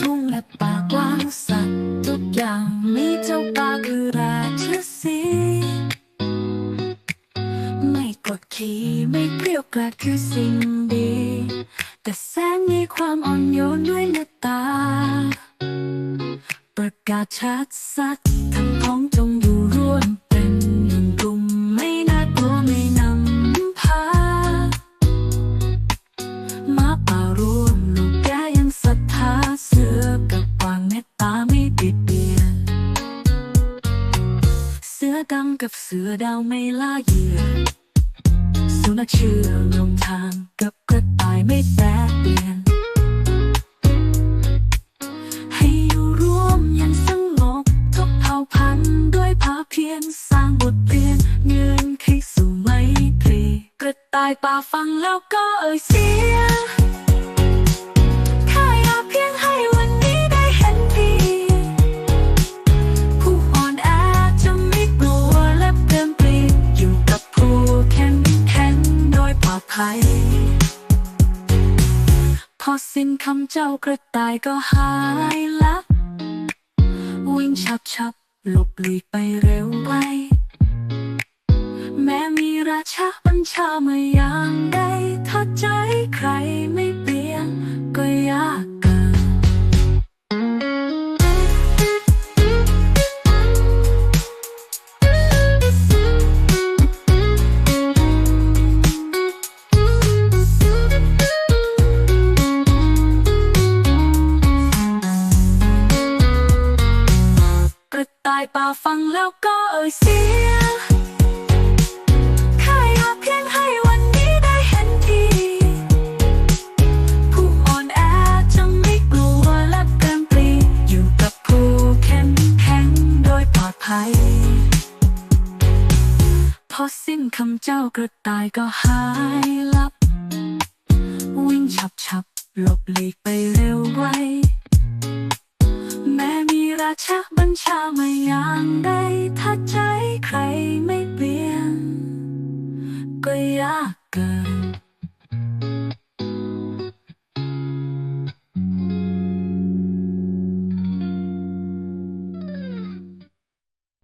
ทุ่งและป่ากว้างสัตว์ทุกอย่างมีเจ้าป่าคือราชสีไม่กดขี่ไม่เปรี้ยวกราดคือสิ่งดี แต่แสงมีความอ่อนโยนด้วยหน้าตา ประกาศชัดสัตว์ เสือดำกับเสือดาวไม่ล่าเหยื่อสุนัขเชื่อลงทางกับกระต่ายไม่แปรเปลี่ยน ให้อยู่ร่วมอยังสงบทุกเผ่าพันธุ์ด้วยภาเพียรสร้างบทเรียนเงินให้สู่ไมตรีกระต่ายป่าฟังแล้วก็เอ่ยเสียง ภัย พอสิ้นคำเจ้ากระต่ายก็หายลับ วิ่งชับชับหลบหลีกไปเร็วไป แม้มีราชาบัญชามาอย่างใด ตายป่าฟังแล้วก็เอ่ยเสียงข้าอยากเพียงให้วันนี้ได้เห็นทีผู้อ่อนแอจะไม่กลัวและเกินปรี อยู่กับผู้เข้มแข็งโดยปลอดภัย พอสิ้นคำเจ้ากระต่ายก็หายลับ วิ่งฉับฉับหลบหลีกไปเร็ว ชาบัญชามาอย่างใดถ้าใจใครไม่เปลี่ยน ก็ยากเกิน